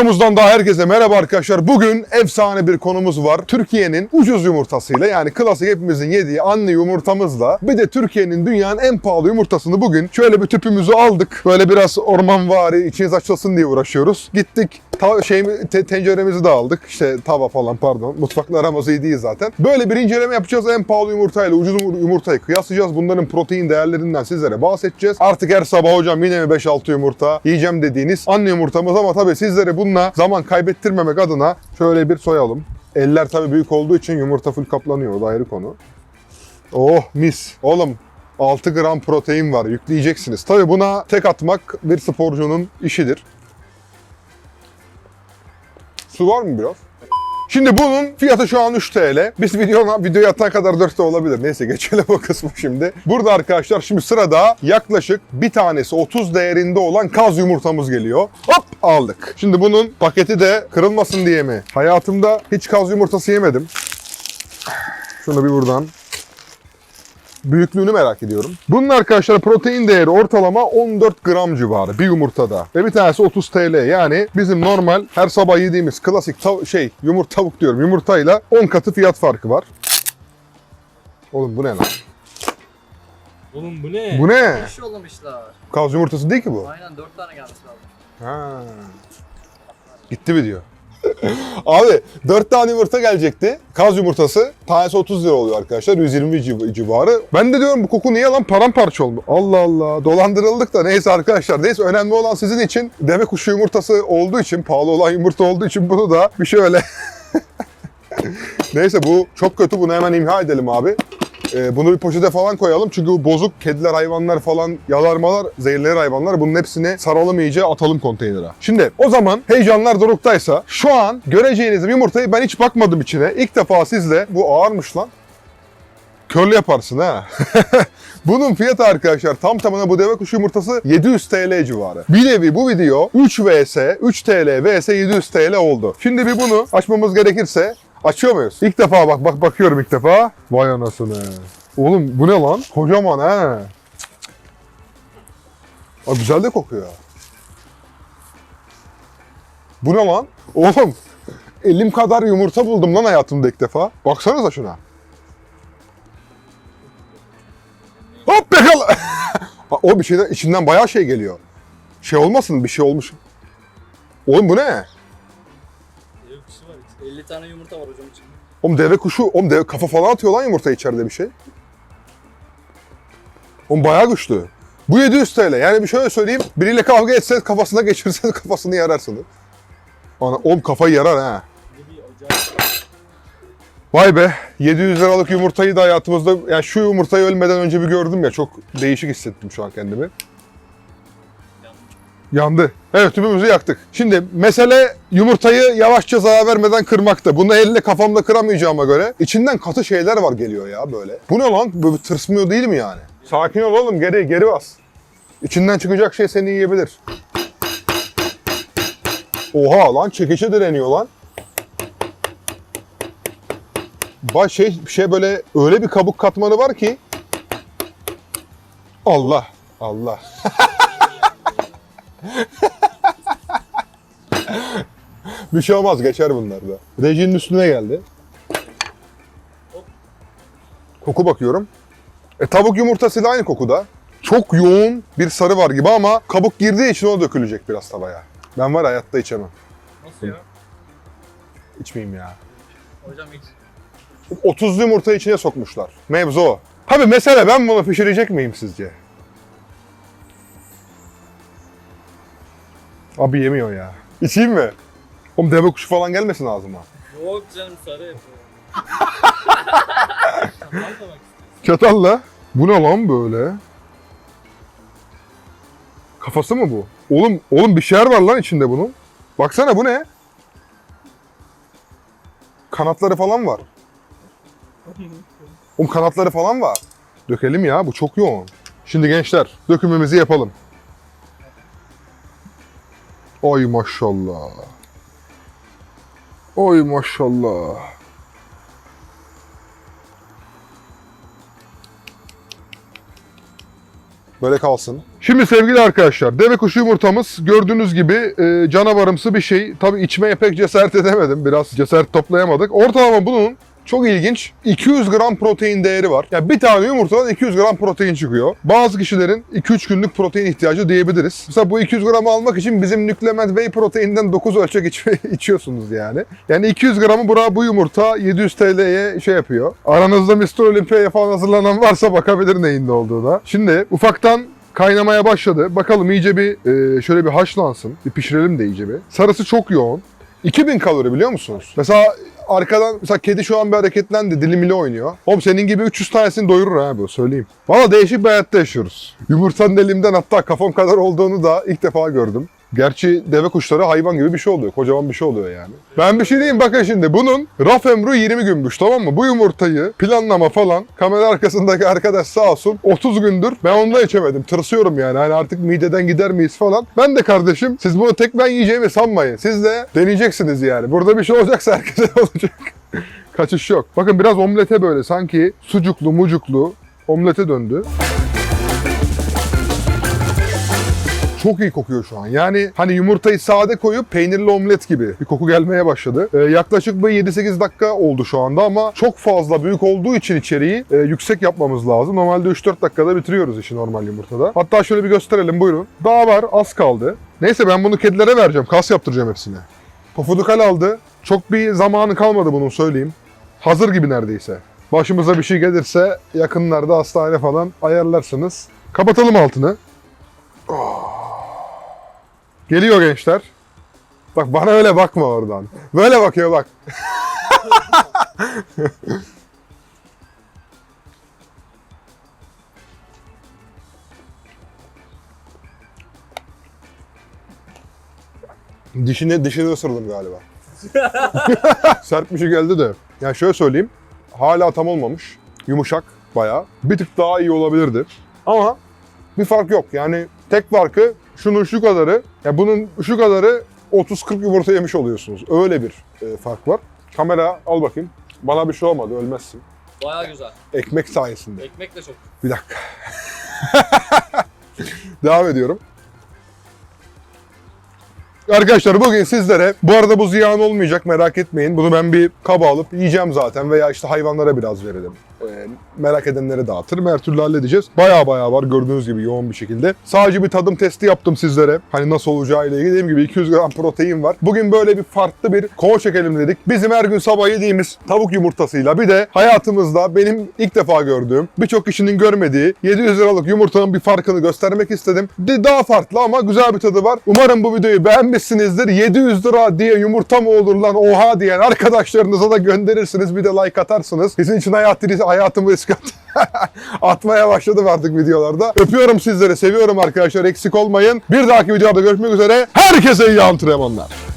videomuzdan daha herkese merhaba arkadaşlar. Bugün efsane bir konumuz var. Türkiye'nin ucuz yumurtasıyla yani klasik hepimizin yediği anne yumurtamızla bir de Türkiye'nin dünyanın en pahalı yumurtasını bugün şöyle bir tüpümüzü aldık. Böyle biraz ormanvari içiniz açılsın diye uğraşıyoruz. Gittik ta- şey, te- tenceremizi de aldık. İşte tava falan pardon. Mutfakla aramız iyi zaten. Böyle bir inceleme yapacağız. En pahalı yumurtayla ucuz yumur- yumurtayı kıyaslayacağız. Bunların protein değerlerinden sizlere bahsedeceğiz. Artık her sabah hocam yine mi 5-6 yumurta yiyeceğim dediğiniz anne yumurtamız ama tabii sizlere bununla zaman kaybettirmemek adına şöyle bir soyalım. Eller tabii büyük olduğu için yumurta full kaplanıyor. O da ayrı konu. Oh mis. Oğlum 6 gram protein var yükleyeceksiniz. Tabii buna tek atmak bir sporcunun işidir. Su var mı biraz? Şimdi bunun fiyatı şu an 3 TL. Biz videoya, videoya atana kadar 4 de olabilir. Neyse geçelim o kısmı şimdi. Burada arkadaşlar şimdi sırada yaklaşık bir tanesi 30 değerinde olan kaz yumurtamız geliyor. Hop aldık. Şimdi bunun paketi de kırılmasın diye mi? Hayatımda hiç kaz yumurtası yemedim. Şunu bir buradan Büyüklüğünü merak ediyorum. Bunun arkadaşlar protein değeri ortalama 14 gram civarı bir yumurtada. Ve bir tanesi 30 TL. Yani bizim normal her sabah yediğimiz klasik tav- şey yumurta tavuk diyorum yumurtayla 10 katı fiyat farkı var. Oğlum bu ne lan? Oğlum bu ne? Bu ne? İş yollamışlar. Kaz yumurtası değil ki bu. Aynen 4 tane gelmiş lazım. Ha. Gitti video. Abi 4 tane yumurta gelecekti. Kaz yumurtası. Tanesi 30 lira oluyor arkadaşlar. 120 civ- civarı. Ben de diyorum bu koku niye lan paramparça oldu. Allah Allah. Dolandırıldık da neyse arkadaşlar. Neyse önemli olan sizin için deve kuşu yumurtası olduğu için, pahalı olan yumurta olduğu için bunu da bir şöyle Neyse bu çok kötü. Bunu hemen imha edelim abi. Ee, bunu bir poşete falan koyalım. Çünkü bu bozuk kediler, hayvanlar falan, yalarmalar, zehirlenir hayvanlar. Bunun hepsini saralım iyice atalım konteynere. Şimdi o zaman heyecanlar doruktaysa şu an göreceğiniz yumurtayı ben hiç bakmadım içine. İlk defa sizle bu ağırmış lan. Körlü yaparsın ha. Bunun fiyatı arkadaşlar tam tamına bu deve kuşu yumurtası 700 TL civarı. Bir nevi bu video 3 vs 3 TL vs 700 TL oldu. Şimdi bir bunu açmamız gerekirse açıyor muyuz? İlk defa bak bak bakıyorum ilk defa. Vay anasını. Oğlum bu ne lan? Kocaman ha. Aa, güzel de kokuyor. Bu ne lan? Oğlum elim kadar yumurta buldum lan hayatımda ilk defa. Baksanıza şuna. Hop yakala. o bir şeyden içinden bayağı şey geliyor. Şey olmasın bir şey olmuş. Oğlum bu ne? 50 tane yumurta var hocam içinde. Oğlum deve kuşu, oğlum deve kafa falan atıyor lan yumurta içeride bir şey. Oğlum bayağı güçlü. Bu 700 TL. Yani bir şöyle söyleyeyim. Biriyle kavga etseniz kafasına geçirseniz kafasını yararsınız. Ana, oğlum kafayı yarar ha. Vay be 700 liralık yumurtayı da hayatımızda yani şu yumurtayı ölmeden önce bir gördüm ya çok değişik hissettim şu an kendimi. Yandı. Evet tüpümüzü yaktık. Şimdi mesele yumurtayı yavaşça zarar vermeden kırmakta. Bunu elle kafamda kıramayacağıma göre içinden katı şeyler var geliyor ya böyle. Bu ne lan? Böyle tırsmıyor değil mi yani? Sakin ol oğlum geri geri bas. İçinden çıkacak şey seni yiyebilir. Oha lan çekiçe direniyor lan. Baş şey, şey böyle öyle bir kabuk katmanı var ki Allah Allah. bir şey olmaz geçer bunlar da. Rejinin üstüne geldi. Koku bakıyorum. E tavuk yumurtasıyla aynı kokuda. Çok yoğun bir sarı var gibi ama kabuk girdiği için o dökülecek biraz tavaya. Ben var ya, hayatta içemem. Nasıl ya? İçmeyeyim ya. Hocam hiç. 30 yumurta içine sokmuşlar. Mevzu o. Tabi mesele ben bunu pişirecek miyim sizce? Abi yemiyor ya. İçeyim mi? Oğlum deve kuşu falan gelmesin ağzıma. Yok canım sarı yapıyor. Tamam da bak. Çatalla. Bu ne lan böyle? Kafası mı bu? Oğlum, oğlum bir şeyler var lan içinde bunun. Baksana bu ne? Kanatları falan var. Oğlum kanatları falan var. Dökelim ya bu çok yoğun. Şimdi gençler dökümümüzü yapalım. Oy maşallah. Oy maşallah. Böyle kalsın. Şimdi sevgili arkadaşlar, deve kuşu yumurtamız gördüğünüz gibi e, canavarımsı bir şey. Tabii içmeye pek cesaret edemedim. Biraz cesaret toplayamadık. Ortalama bunun çok ilginç. 200 gram protein değeri var. Yani bir tane yumurtadan 200 gram protein çıkıyor. Bazı kişilerin 2-3 günlük protein ihtiyacı diyebiliriz. Mesela bu 200 gramı almak için bizim Nüklemet Whey proteinden 9 ölçek içme, içiyorsunuz yani. Yani 200 gramı bura bu yumurta 700 TL'ye şey yapıyor. Aranızda Mr. Olympia'ya falan hazırlanan varsa bakabilir neyin ne olduğuna. Şimdi ufaktan kaynamaya başladı. Bakalım iyice bir e, şöyle bir haşlansın. Bir pişirelim de iyice bir. Sarısı çok yoğun. 2000 kalori biliyor musunuz? Mesela arkadan mesela kedi şu an bir hareketlendi dilimili oynuyor. Oğlum senin gibi 300 tanesini doyurur ha bu söyleyeyim. Valla değişik bir hayatta yaşıyoruz. Yumurtanın elimden hatta kafam kadar olduğunu da ilk defa gördüm. Gerçi deve kuşları hayvan gibi bir şey oluyor. Kocaman bir şey oluyor yani. Ben bir şey diyeyim bakın şimdi. Bunun raf ömrü 20 günmüş tamam mı? Bu yumurtayı planlama falan kamera arkasındaki arkadaş sağ olsun 30 gündür ben onunla içemedim. Tırsıyorum yani. Hani artık mideden gider miyiz falan. Ben de kardeşim siz bunu tek ben yiyeceğimi sanmayın. Siz de deneyeceksiniz yani. Burada bir şey olacaksa herkese olacak. Kaçış yok. Bakın biraz omlete böyle sanki sucuklu mucuklu omlete döndü. Çok iyi kokuyor şu an. Yani hani yumurtayı sade koyup peynirli omlet gibi bir koku gelmeye başladı. Ee, yaklaşık bir 7-8 dakika oldu şu anda ama çok fazla büyük olduğu için içeriği e, yüksek yapmamız lazım. Normalde 3-4 dakikada bitiriyoruz işi normal yumurtada. Hatta şöyle bir gösterelim buyurun. Daha var az kaldı. Neyse ben bunu kedilere vereceğim. Kas yaptıracağım hepsine. Pofudukal aldı. Çok bir zamanı kalmadı bunun söyleyeyim. Hazır gibi neredeyse. Başımıza bir şey gelirse yakınlarda hastane falan ayarlarsınız. Kapatalım altını. Geliyor gençler. Bak bana öyle bakma oradan. Böyle bakıyor bak. dişini dişini ısırdım galiba. Sert bir şey geldi de. Yani şöyle söyleyeyim. Hala tam olmamış. Yumuşak bayağı. Bir tık daha iyi olabilirdi. Ama bir fark yok. Yani tek farkı şunun şu kadarı, ya bunun şu kadarı 30-40 yumurta yemiş oluyorsunuz. Öyle bir e, fark var. Kamera al bakayım. Bana bir şey olmadı, ölmezsin. Baya güzel. Ekmek sayesinde. Ekmek de çok. Bir dakika. Devam ediyorum. Arkadaşlar bugün sizlere, bu arada bu ziyan olmayacak merak etmeyin. Bunu ben bir kaba alıp yiyeceğim zaten veya işte hayvanlara biraz verelim. Ee, merak edenlere dağıtırım. Her türlü halledeceğiz. Baya baya var gördüğünüz gibi yoğun bir şekilde. Sadece bir tadım testi yaptım sizlere. Hani nasıl olacağı ile ilgili. Dediğim gibi 200 gram protein var. Bugün böyle bir farklı bir kova çekelim dedik. Bizim her gün sabah yediğimiz tavuk yumurtasıyla bir de hayatımızda benim ilk defa gördüğüm, birçok kişinin görmediği 700 liralık yumurtanın bir farkını göstermek istedim. De daha farklı ama güzel bir tadı var. Umarım bu videoyu beğenmişsinizdir. 700 lira diye yumurta mı olur lan oha diyen arkadaşlarınıza da gönderirsiniz. Bir de like atarsınız. Sizin için hayat, hayatımı riske at- atmaya başladım artık videolarda. Öpüyorum sizleri, seviyorum arkadaşlar. Eksik olmayın. Bir dahaki videoda görüşmek üzere. Herkese iyi antrenmanlar.